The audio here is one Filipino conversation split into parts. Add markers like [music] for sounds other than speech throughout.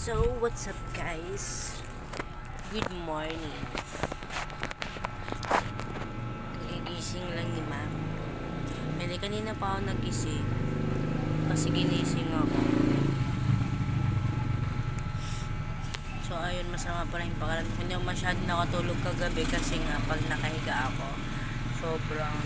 So, what's up guys? Good morning. Gigising lang ni ma'am. Hindi, kanina pa ako nagising. Kasi ginising ako. So, ayun, masama pa rin pakalan. Hindi ako masyado nakatulog kagabi kasi nga pag nakahiga ako, sobrang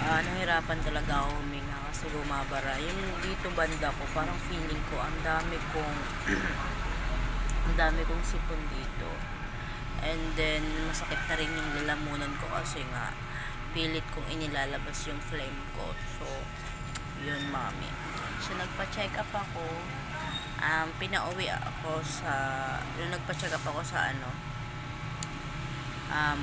ah nahirapan talaga ako huminga kasi bumabara. Yung dito banda ko, parang feeling ko ang dami kong [clears throat] ang dami kong sipon dito. And then, masakit na rin yung lalamunan ko kasi nga pilit kong inilalabas yung flame ko. So, yun mami. So, nagpa-check up ako. Um, pinauwi ako sa, yung nagpa-check up ako sa ano, um,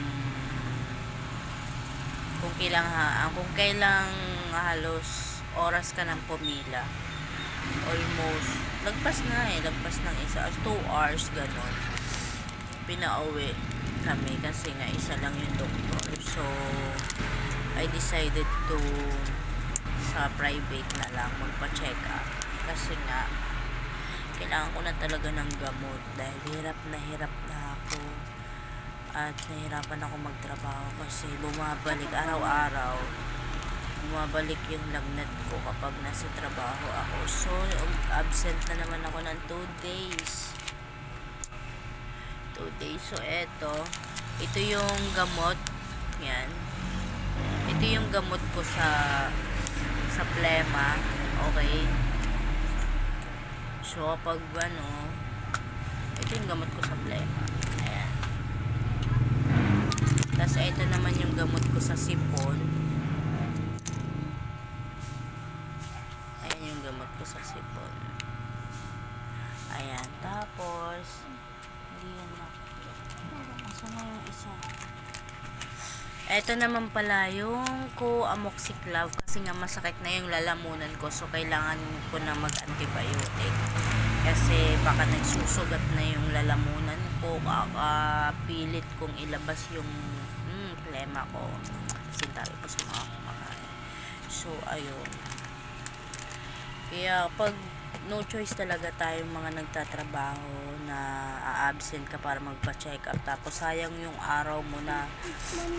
kung kailang ha, kung kailang halos oras ka nang pumila. Almost lagpas na eh lagpas ng isa as 2 hours ganon pinauwi kami kasi nga isa lang yung doktor. So I decided to sa private na lang magpa-check up. Kasi nga kailangan ko na talaga ng gamot dahil hirap na hirap na ako. At nahirapan ako magtrabaho kasi bumabalik araw-araw bumabalik yung lagnat ko kapag nasa trabaho ako. So absent na naman ako ng 2 days. 2 days. So eto. Ito yung gamot. Yan. Ito yung gamot ko sa sa plema. Okay. So kapag ano ito yung gamot ko sa plema. Ayan. Tapos ito naman yung gamot ko sa sipon. Ayan yung gamot ko sa sipon. Ayan. Tapos, hindi yan na. Asa na yung isa? Ito naman pala yung ko amoxiclav kasi nga masakit na yung lalamunan ko so kailangan ko na mag-antibiotic kasi baka nagsusugat na yung lalamunan ko kakapilit kong ilabas yung hmm, plema ko kasi tayo pa sa mga kumakain so ayun kaya pag no choice talaga tayong mga nagtatrabaho na a-absent ka para magpa-check up tapos sayang yung araw mo na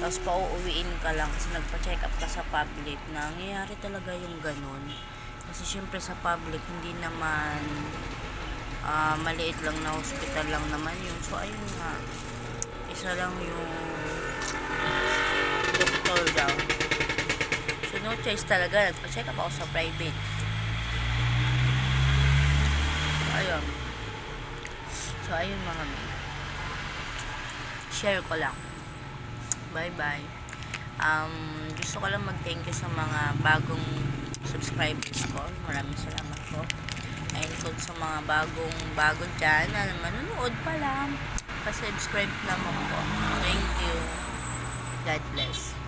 tapos pauuwiin ka lang kasi nagpa-check up ka sa public nangyayari talaga yung ganun. Kasi syempre sa public hindi naman ah, maliit lang na hospital lang naman yun. So ayun nga isa lang yung doktor daw. So no choice talaga. Nagpa-check up ako sa private ayun. So, ayun mga mi. Share ko lang. Bye-bye. Um, gusto ko lang mag-thank you sa mga bagong subscribers ko. Maraming salamat po. And kung sa mga bagong bago dyan, na manonood pa lang, pa-subscribe naman po. Thank you. God bless.